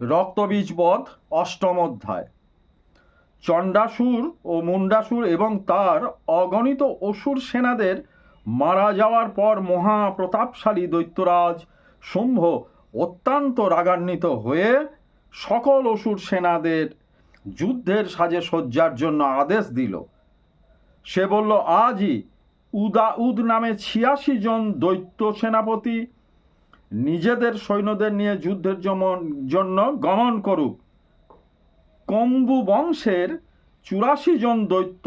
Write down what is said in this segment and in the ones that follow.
রক্তবীজ বধ অষ্টম অধ্যায়। চণ্ডাসুর ও মুন্ডাসুর এবং তার অগণিত অসুর সেনাদের মারা যাওয়ার পর মহা প্রতাপশালী দৈত্যরাজ শুম্ভ অত্যন্ত রাগান্বিত হয়ে সকল অসুর সেনাদের যুদ্ধের সাজে সজ্জার জন্য আদেশ দিল। সে বলল, আজই উদাউদ নামে ছিয়াশি জন দৈত্য সেনাপতি নিজেদের সৈন্যদের নিয়ে যুদ্ধের জন্য গমন করুক। কম্বু বংশের চুরাশি জন দৈত্য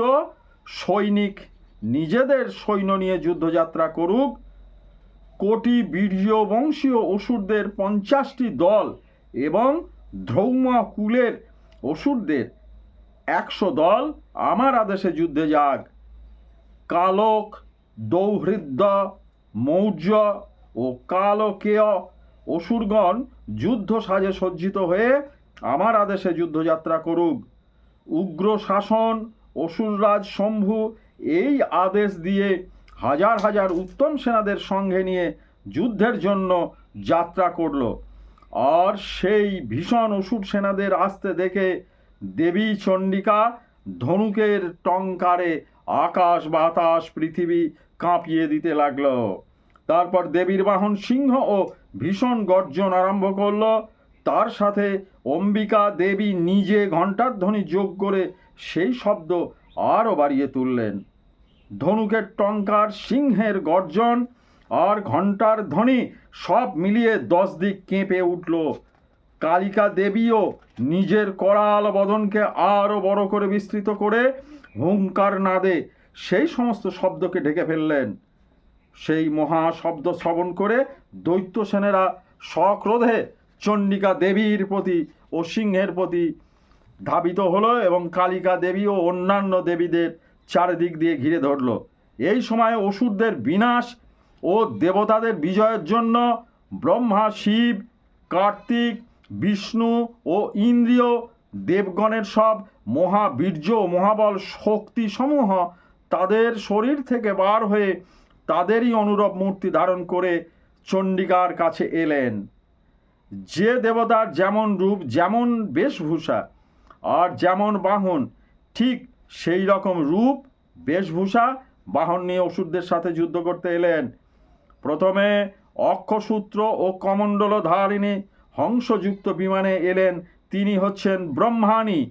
সৈনিক নিজেদের সৈন্য নিয়ে যুদ্ধযাত্রা করুক। কোটি বীর্য বংশীয় অসুরদের পঞ্চাশটি দল এবং ধৌমা কুলের অসুরদের একশো দল আমার আদেশে যুদ্ধে যাক। কালক, দৌহৃদ্য, মৌর্য ও কালকেয় অসুরগণ যুদ্ধ সাজে সজ্জিত হয়ে আমার আদেশে যুদ্ধযাত্রা করুক। উগ্র শাসন, অসুররাজ শম্ভু এই আদেশ দিয়ে হাজার হাজার উত্তম সেনাদের সঙ্গে নিয়ে যুদ্ধের জন্য যাত্রা করল। আর সেই ভীষণ অসুর সেনাদের আসতে দেখে দেবী চণ্ডিকা ধনুকের টঙ্কারে আকাশ, বাতাস, পৃথিবী কাঁপিয়ে দিতে লাগল। তারপর দেবীর বাহন সিংহ ও ভীষণ গর্জন আরম্ভ করল। তার সাথে অম্বিকা দেবী নিজে ঘণ্টার ধ্বনি যোগ করে সেই শব্দ আরও বাড়িয়ে তুললেন। ধনুকের টঙ্কার সিংহের গর্জন আর ঘণ্টার ধ্বনি সব মিলিয়ে দশ দিক কেঁপে উঠল। কালিকা দেবীও নিজের করাল বদনকে আরও বড় করে বিস্তৃত করে হুঙ্কার নাদে সেই সমস্ত শব্দকে ঢেকে ফেললেন। সেই মহা শব্দ শ্রবণ করে দৈত্য সেনেরা সক্রোধে চণ্ডিকা দেবীর প্রতি ও সিংহের প্রতি ধাবিত হলো এবং কালিকা দেবী ও অন্যান্য দেবীদের চারিদিক দিয়ে ঘিরে ধরল। এই সময় অসুরদের বিনাশ ও দেবতাদের বিজয়ের জন্য ব্রহ্মা, শিব, কার্তিক, বিষ্ণু ও ইন্দ্রিয়, দেবগণের সব মহাবীর্য মহাবল শক্তি সমূহ তাদের শরীর থেকে বার হয়ে তাদেরই অনুরূপ মূর্তি ধারণ করে চণ্ডিকার কাছে এলেন। যে দেবতার যেমন রূপ, যেমন বেশভূষা আর যেমন বাহন, ঠিক সেই রকম রূপ, বেশভূষা বাহন নিয়ে অসুরদের সাথে যুদ্ধ করতে এলেন। প্রথমে অক্ষসূত্র ও কমণ্ডল ধারিণী হংসযুক্ত বিমানে এলেন। তিনি হচ্ছেন ব্রহ্মাণী।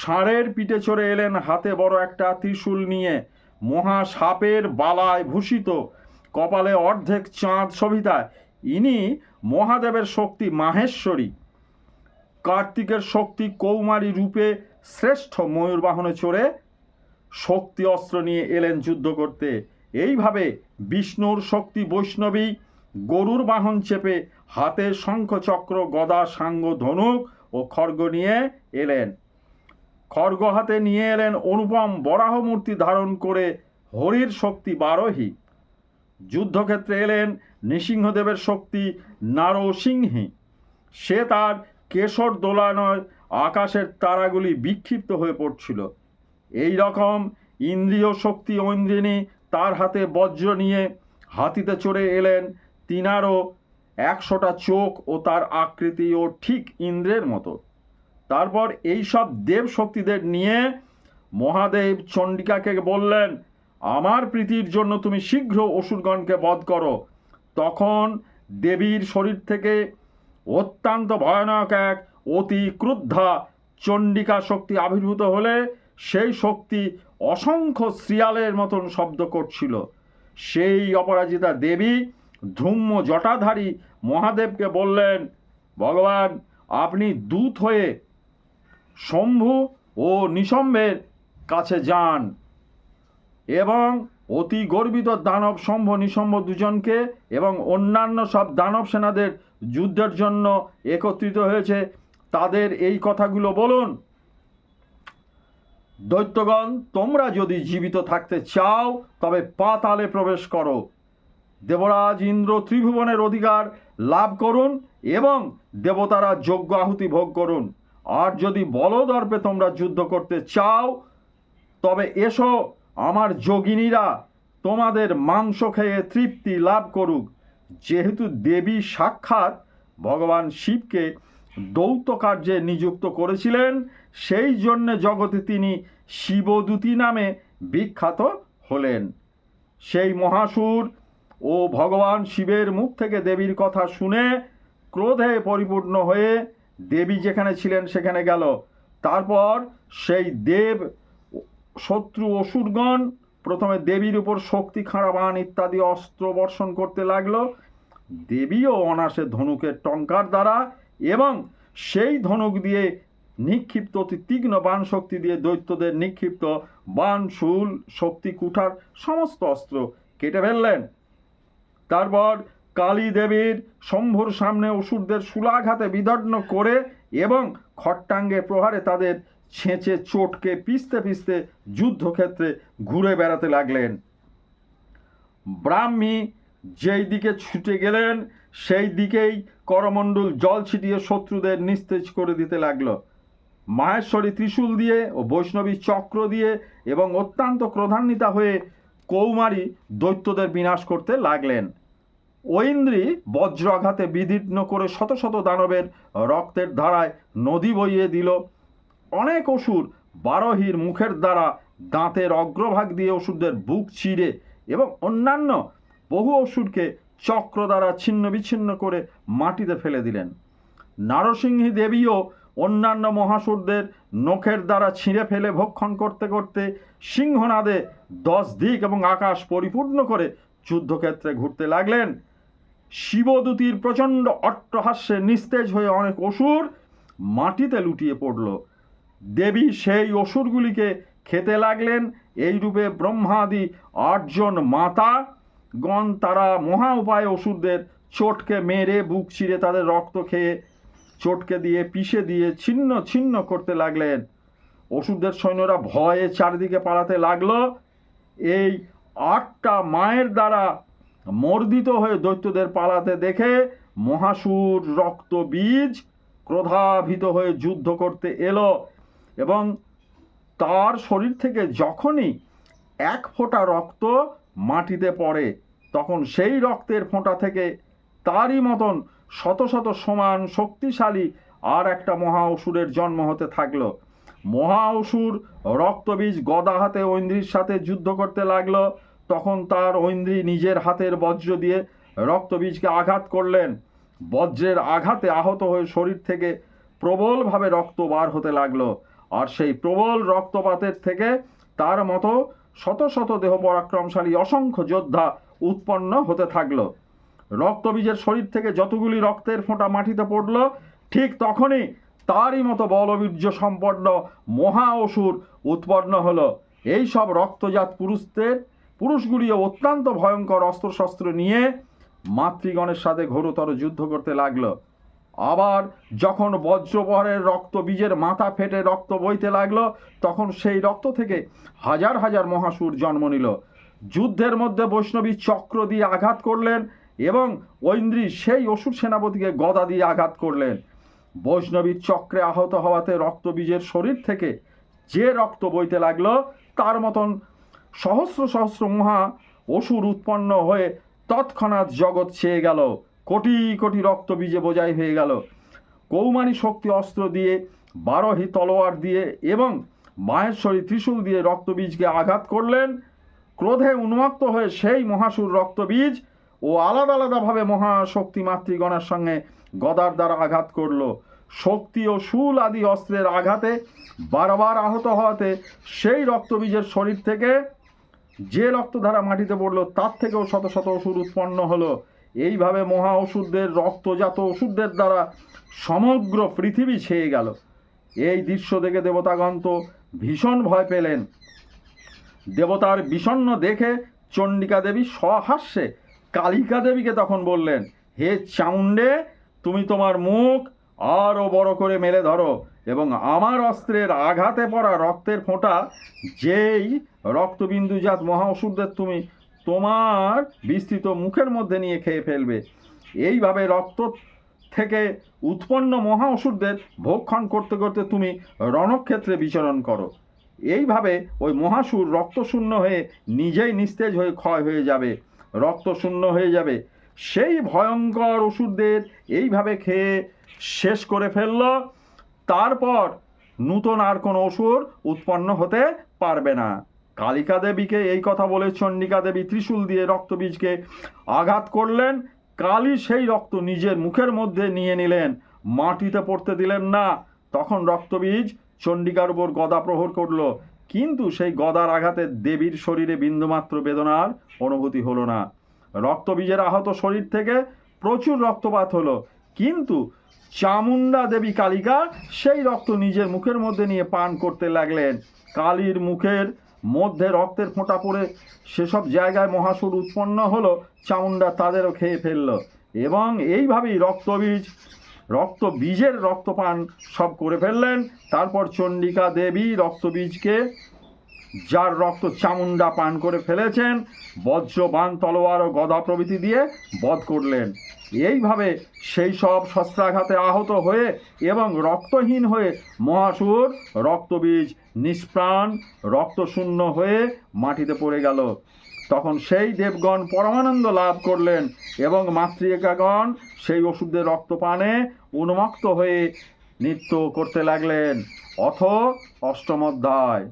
ষাঁড়ের পিঠে চড়ে এলেন হাতে বড় একটা ত্রিশূল নিয়ে। মহা সাপের বালায় ভূষিত। কপালে অর্ধেক চাঁদ সবিতায় ইনি মহাদেবের শক্তি মাহেশ্বরী। কার্তিকের শক্তি কৌমারী রূপে শ্রেষ্ঠ ময়ূর বাহনে চড়ে শক্তি অস্ত্র নিয়ে এলেন যুদ্ধ করতে। এইভাবে বিষ্ণুর শক্তি বৈষ্ণবী গরুর বাহন চেপে হাতে শঙ্খ চক্র গদা, সাঙ্গ, ধনুক ও খড়গ নিয়ে এলেন। খড়গ হাতে নিয়ে এলেন অনুপম বরাহ মূর্তি ধারণ করে হরির শক্তি বারোহী। যুদ্ধক্ষেত্রে এলেন নৃসিংহদেবের শক্তি নারসিংহী। সে তার কেশর দোলানয় আকাশের তারাগুলি বিক্ষিপ্ত হয়ে পড়ছিল। এই রকম ইন্দ্রিয় শক্তি ঐন্দ্রিণী তার হাতে বজ্র নিয়ে হাতিতে চড়ে এলেন তিনারও একশোটা চোখ ও তার আকৃতিও ঠিক ইন্দ্রের মতো। তারপর এই সব দেব শক্তিদের নিয়ে মহাদেব চণ্ডিকাকে বললেন, আমার প্রীতির জন্য তুমি শীঘ্র অসুরগণকে বধ করো। তখন দেবীর শরীর থেকে অত্যন্ত ভয়ানক এক অতি ক্রুদ্ধা চণ্ডিকা শক্তি আবির্ভূত হলে সেই শক্তি অসংখ্য শ্রিয়ালের মতন শব্দ করছিল। সেই অপরাজিতা দেবী ধূম্য জটাধারী মহাদেবকে বললেন, ভগবান, আপনি দূত হয়ে শম্ভু ও নিশম্বের কাছে যান। এবং অতি গর্বিত দানব শম্ভ নিশম্ভ দুজনকে এবং অন্যান্য সব দানব সেনাদের যুদ্ধের জন্য একত্রিত হয়েছে। তাদের এই কথাগুলো বলুন। দৈত্যগণ, তোমরা যদি জীবিত থাকতে চাও, তবে পাতালে প্রবেশ করো। দেবরাজ ইন্দ্র ত্রিভুবনের অধিকার লাভ করুন এবং দেবতারা যোগ্য আহুতি ভোগ করুন। আর যদি বলদর্পে তোমরা যুদ্ধ করতে চাও, তবে এসো আমার যোগিনীরা তোমাদের মাংস খেয়ে তৃপ্তি লাভ করুক। যেহেতু দেবী সাক্ষাৎ ভগবান শিবকে দৌত কার্যে নিযুক্ত করেছিলেন, সেই জন্যে জগতে তিনি শিবদূতী নামে বিখ্যাত হলেন। সেই মহাসুর ও ভগবান শিবের মুখ থেকে দেবীর কথা শুনে ক্রোধে পরিপূর্ণ হয়ে দেবী যেখানে ছিলেন সেখানে গেল। তারপর সেই দেব, শত্রু, অসুরগণ প্রথমে দেবীর উপর শক্তি খাঁড়া বান ইত্যাদি অস্ত্র বর্ষণ করতে লাগল। দেবীও অনাসে ধনুকের টঙ্কার দ্বারা এবং সেই ধনুক দিয়ে নিক্ষিপ্ত অতি তীক্ষ্ণ বাণ শক্তি দিয়ে দৈত্যদের নিক্ষিপ্ত বাণ, শুল, শক্তি, কুঠার সমস্ত অস্ত্র কেটে ফেললেন। তারপর কালী দেবীর শম্ভুর সামনে অসুরদের শুলাঘাতে বিদগ্ন করে এবং খট্টাঙ্গে প্রহারে তাদের ছেঁচে, চোটকে, পিষতে পিষতে যুদ্ধক্ষেত্রে ঘুরে বেড়াতে লাগলেন। ব্রাহ্মী যেই দিকে ছুটে গেলেন, সেই দিকেই করমণ্ডল জল ছিটিয়ে শত্রুদের নিস্তেজ করে দিতে লাগল। মাহেশ্বরী ত্রিশূল দিয়ে ও বৈষ্ণবী চক্র দিয়ে এবং অত্যন্ত ক্রধান্বিতা হয়ে কৌমারী দৈত্যদের বিনাশ করতে লাগলেন। ঐন্দ্রী বজ্রাঘাতে বিদীর্ণ করে শত শত দানবের রক্তের ধারায় নদী বইয়ে দিল। অনেক অসুর বারোহীর মুখের দ্বারা দাঁতের অগ্রভাগ দিয়ে অসুরদের বুক চিরে এবং অন্যান্য বহু অসুরকে চক্র দ্বারা ছিন্ন বিচ্ছিন্ন করে মাটিতে ফেলে দিলেন। নারসিংহী দেবীও অন্যান্য মহাসুরদের নখের দ্বারা ছিঁড়ে ফেলে ভক্ষণ করতে করতে সিংহনাদে দশ দিক এবং আকাশ পরিপূর্ণ করে যুদ্ধক্ষেত্রে ঘুরতে লাগলেন। শিবদূতির প্রচণ্ড অট্টহাস্যে নিস্তেজ হয়ে অনেক অসুর মাটিতে লুটিয়ে পড়ল। দেবী সেই অসুরগুলিকে খেতে লাগলেন এই রূপে ব্রহ্মাদি আটজন মাতা, গণ তারা মহা উপায়ে অসুরদের চোটকে মেরে বুক চিরে তাদের রক্ত খেয়ে চটকে দিয়ে পিষে দিয়ে ছিন্ন ছিন্ন করতে লাগলেন। অসুরদের সৈন্যরা ভয়ে চারিদিকে পালাতে লাগল। এই আটটা মায়ের দ্বারা মর্দিত হয়ে দৈত্যদের পালাতে দেখে মহাসুর রক্ত বীজ ক্রোধাভিত হয়ে যুদ্ধ করতে এলো এবং তার শরীর থেকে যখনই এক ফোঁটা রক্ত মাটিতে পড়ে, তখন সেই রক্তের ফোঁটা থেকে তারই মতন শত শত সমান শক্তিশালী আর একটা মহা অসুরের জন্ম হতে থাকল। মহা অসুর রক্তবীজ গদা হাতে ঐন্দ্রির সাথে যুদ্ধ করতে লাগল। তখন তার ঐন্দ্রি নিজের হাতের বজ্র দিয়ে রক্তবীজকে আঘাত করলেন। বজ্রের আঘাতে আহত হয়ে শরীর থেকে প্রবলভাবে রক্ত বার হতে লাগল। আর সেই প্রবল রক্তপাতের থেকে তার মতো শত শত দেহ পরাক্রমশালী অসংখ্য যোদ্ধা উৎপন্ন হতে থাকল। রক্তবীজের শরীর থেকে যতগুলি রক্তের ফোঁটা মাটিতে পড়ল, ঠিক তখনই তারই মতো বলবীর্য সম্পন্ন মহা অসুর উৎপন্ন হলো। এই সব রক্তজাত পুরুষদের পুরুষগুলিও অত্যন্ত ভয়ঙ্কর অস্ত্রশস্ত্র নিয়ে মাতৃগণের সাথে ঘোরতর যুদ্ধ করতে লাগল। আবার যখন বজ্রবহরের রক্ত বীজের মাথা ফেটে রক্ত বইতে লাগল, তখন সেই রক্ত থেকে হাজার হাজার মহাসুর জন্ম নিল। যুদ্ধের মধ্যে বৈষ্ণবী চক্র দিয়ে আঘাত করলেন এবং ঐন্দ্রী সেই অসুর সেনাপতিকে গদা দিয়ে আঘাত করলেন। বৈষ্ণবীর চক্রে আহত হওয়াতে রক্তবীজের শরীর থেকে যে রক্ত বইতে লাগল, তার মতন সহস্র সহস্র মহা অসুর উৎপন্ন হয়ে তৎক্ষণাৎ জগৎ ছেয়ে গেল। কোটি কোটি রক্ত বীজে বোঝাই হয়ে গেল। কৌমারী শক্তি অস্ত্র দিয়ে, বারোহি তলোয়ার দিয়ে এবং মাহেশ্বরী ত্রিশূল দিয়ে রক্তবীজকে আঘাত করলেন। ক্রোধে উন্মত্ত হয়ে সেই মহাসুর রক্তবীজ ও আলাদা আলাদাভাবে মহাশক্তি মাতৃগণের সঙ্গে গদার দ্বারা আঘাত করল। শক্তি ও শুল আদি অস্ত্রের আঘাতে বারবার আহত হওয়াতে সেই রক্তবীজের শরীর থেকে যে রক্তধারা মাটিতে পড়ল, তার থেকেও শত শত ওষুধ উৎপন্ন হলো। এইভাবে মহা ওষুধদের, রক্তজাত ওষুধদের দ্বারা সমগ্র পৃথিবী ছেয়ে গেল। এই দৃশ্য দেখে দেবতাগণ তো ভীষণ ভয় পেলেন। দেবতার বিষণ্ণ দেখে চণ্ডিকা দেবী সহাস্যে কালিকা দেবীকে তখন বললেন, হে চাউন্ডে তুমি তোমার মুখ আরও বড় করে মেলে ধরো। এবং আমার অস্ত্রের আঘাতে পড়া রক্তের ফোঁটা, যেই রক্তবিন্দুজাত মহা ওষুধদের তুমি তোমার বিস্তৃত মুখের মধ্যে নিয়ে খেয়ে ফেলবে। এইভাবে রক্ত থেকে উৎপন্ন মহা ওষুধদের ভক্ষণ করতে করতে তুমি রণক্ষেত্রে বিচরণ করো। এইভাবে ওই মহাসুর রক্তশূন্য হয়ে নিজেই নিস্তেজ হয়ে ক্ষয় হয়ে যাবে। রক্ত শূন্য হয়ে যাবে। সেই ভয়ঙ্কর ওষুধদের এইভাবে খেয়ে শেষ করে ফেলল। তারপর নূতন আর কোনো অসুর উৎপন্ন হতে পারবে না। কালিকা দেবীকে এই কথা বলে চণ্ডিকা দেবী ত্রিশূল দিয়ে রক্তবীজকে আঘাত করলেন। কালী সেই রক্ত নিজের মুখের মধ্যে নিয়ে নিলেন। মাটিতে পড়তে দিলেন না। তখন রক্তবীজ চণ্ডিকার উপর গদা প্রহর করল। কিন্তু সেই গদার আঘাতে দেবীর শরীরে বিন্দুমাত্র বেদনার অনুভূতি হলো না। রক্তবীজের আহত শরীর থেকে প্রচুর রক্তপাত হলো। কিন্তু চামুন্ডা দেবী কালিকা সেই রক্ত নিজের মুখের মধ্যে নিয়ে পান করতে লাগলেন। কালীর মুখের মধ্যে রক্তের ফোঁটা পড়ে সেসব জায়গায় মহাসুর উৎপন্ন হলো চামুন্ডা তাদেরও খেয়ে ফেলল এবং এইভাবেই রক্তবীজ রক্ত বীজের রক্তপান সব করে ফেললেন। তারপর চণ্ডিকা দেবী রক্তবীজকে, যার রক্ত চামুন্ডা পান করে ফেলেছেন বজ্র বান তলোয়ার ও গদা প্রভৃতি দিয়ে বধ করলেন। এইভাবে সেই সব শস্ত্রাঘাতে আহত হয়ে এবং রক্তহীন হয়ে মহাসুর রক্তবীজ নিষ্প্রাণ রক্তশূন্য হয়ে মাটিতে পড়ে গেল। তখন সেই দেবগণ পরমানন্দ লাভ করলেন এবং মাতৃকাগণ সেই ওষুধের রক্তপানে উন্মুক্ত হয়ে নৃত্য করতে লাগলেন। অথ অষ্টম অধ্যায়।